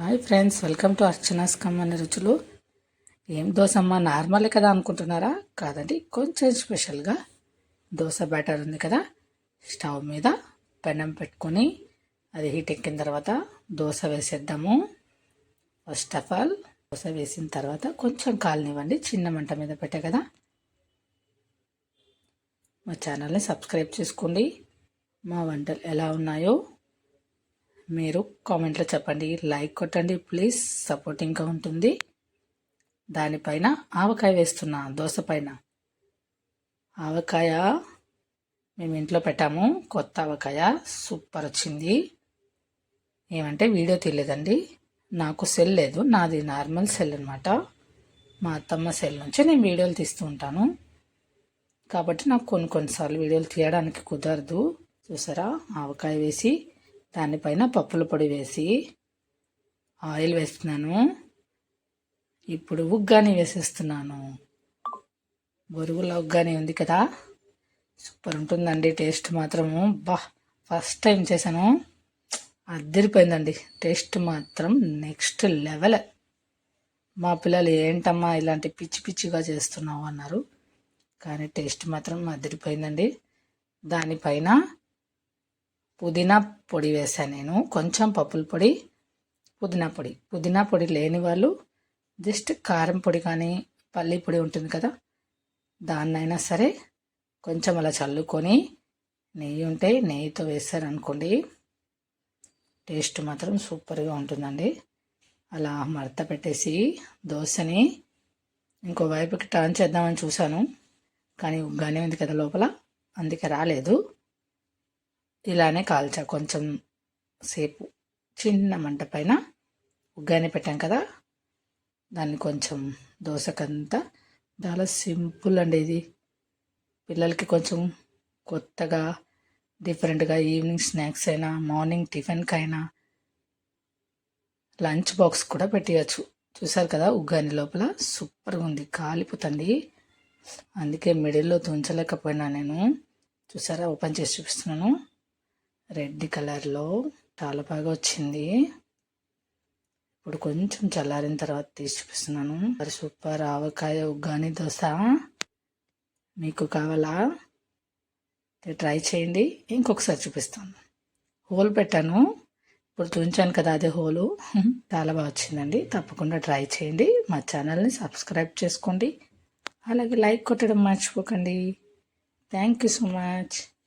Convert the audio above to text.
Hi friends welcome to Archana's కమ్మని రుచులు. ఏం దోశ అమ్మ నార్మలే కదా అనుకుంటున్నారా? కాదండి కొంచెం స్పెషల్గా దోశ బ్యాటర్ ఉంది కదా స్టవ్ మీద పెనం పెట్టుకొని అది హీట్ ఎక్కిన తర్వాత దోశ వేసేద్దాము. ఫస్ట్ ఆఫ్ ఆల్ దోశ వేసిన తర్వాత కొంచెం కాలనివ్వండి చిన్న మంట మీద పెట్టే కదా. మా ఛానల్ని సబ్స్క్రైబ్ చేసుకోండి. మా వంటలు ఎలా ఉన్నాయో మీరు కామెంట్లో చెప్పండి లైక్ కొట్టండి ప్లీజ్ సపోర్టింగ్గా ఉంటుంది. దానిపైన ఆవకాయ వేస్తున్నా దోశ పైన. ఆవకాయ మేము ఇంట్లో పెట్టాము కొత్త ఆవకాయ సూపర్ వచ్చింది. ఏమంటే వీడియో తీయలేదండి. నాకు సెల్ లేదు నాది నార్మల్ సెల్ అనమాట మా అత్తమ్మ సెల్ నుంచి నేను వీడియోలు తీస్తూ ఉంటాను. కాబట్టి నాకు కొన్ని కొన్నిసార్లు వీడియోలు తీయడానికి కుదరదు. చూసారా? ఆవకాయ వేసి దానిపైన పప్పుల పొడి వేసి ఆయిల్ వేస్తున్నాను. ఇప్పుడు ఉగ్గాని వేసేస్తున్నాను. బొరుగుల ఉగ్గాని ఉంది కదా. సూపర్ ఉంటుందండి టేస్ట్ మాత్రము. బా ఫస్ట్ టైం చేశాను. అద్దరిపోయిందండి టేస్ట్ మాత్రం నెక్స్ట్ లెవెల్. మా పిల్లలు ఏంటమ్మా ఇలాంటి పిచ్చి పిచ్చిగా చేస్తున్నావు అన్నారు. కానీ టేస్ట్ మాత్రం అద్దరిపోయిందండి. దానిపైన పుదీనా పొడి వేసాను నేను. కొంచెం పప్పుల పొడి పుదీనా పొడి. పుదీనా పొడి లేని వాళ్ళు జస్ట్ కారం పొడి కానీ పల్లి పొడి ఉంటుంది కదా దాన్నైనా సరే కొంచెం అలా చల్లుకొని నెయ్యి ఉంటే నెయ్యితో వేసారనుకోండి టేస్ట్ మాత్రం సూపర్గా ఉంటుందండి. అలా మడత పెట్టేసి దోశని ఇంకో వైపుకి టర్న్ చేద్దామని చూశాను కానీ ఉగ్గానే ఉంది కదా లోపల అందుకే రాలేదు. ఇలానే కాల్చా కొంచెం సేపు. చిన్న మంట పైన ఉగ్గానే పెట్టాం కదా. దాన్ని కొంచెం దోశకంతా చాలా సింపుల్ అండి ఇది. పిల్లలకి కొంచెం కొత్తగా డిఫరెంట్గా ఈవినింగ్ స్నాక్స్ అయినా మార్నింగ్ టిఫిన్కి అయినా లంచ్ బాక్స్ కూడా పెట్టియచ్చు. చూసారు కదా ఉగ్గాని లోపల సూపర్గా ఉంది కాలిపోతుంది. అందుకే మిడిల్లో తుంచలేకపోయినా నేను. చూసారా? ఓపెన్ చేసి చూపిస్తున్నాను. రెడ్ కలర్లో చాలా బాగా వచ్చింది. ఇప్పుడు కొంచెం చల్లారిన తర్వాత తీసి చూపిస్తున్నాను. మరి సూపర్ ఆవకాయ ఉగ్గాని దోశ మీకు కావాలా? ట్రై చేయండి. ఇంకొకసారి చూపిస్తాను. హోల్ పెట్టాను. ఇప్పుడు చూపించాను కదా అదే హోలు. చాలా బాగా వచ్చిందండి. తప్పకుండా ట్రై చేయండి. మా ఛానల్ని సబ్స్క్రైబ్ చేసుకోండి. అలాగే లైక్ కొట్టడం మర్చిపోకండి. Thank you so much.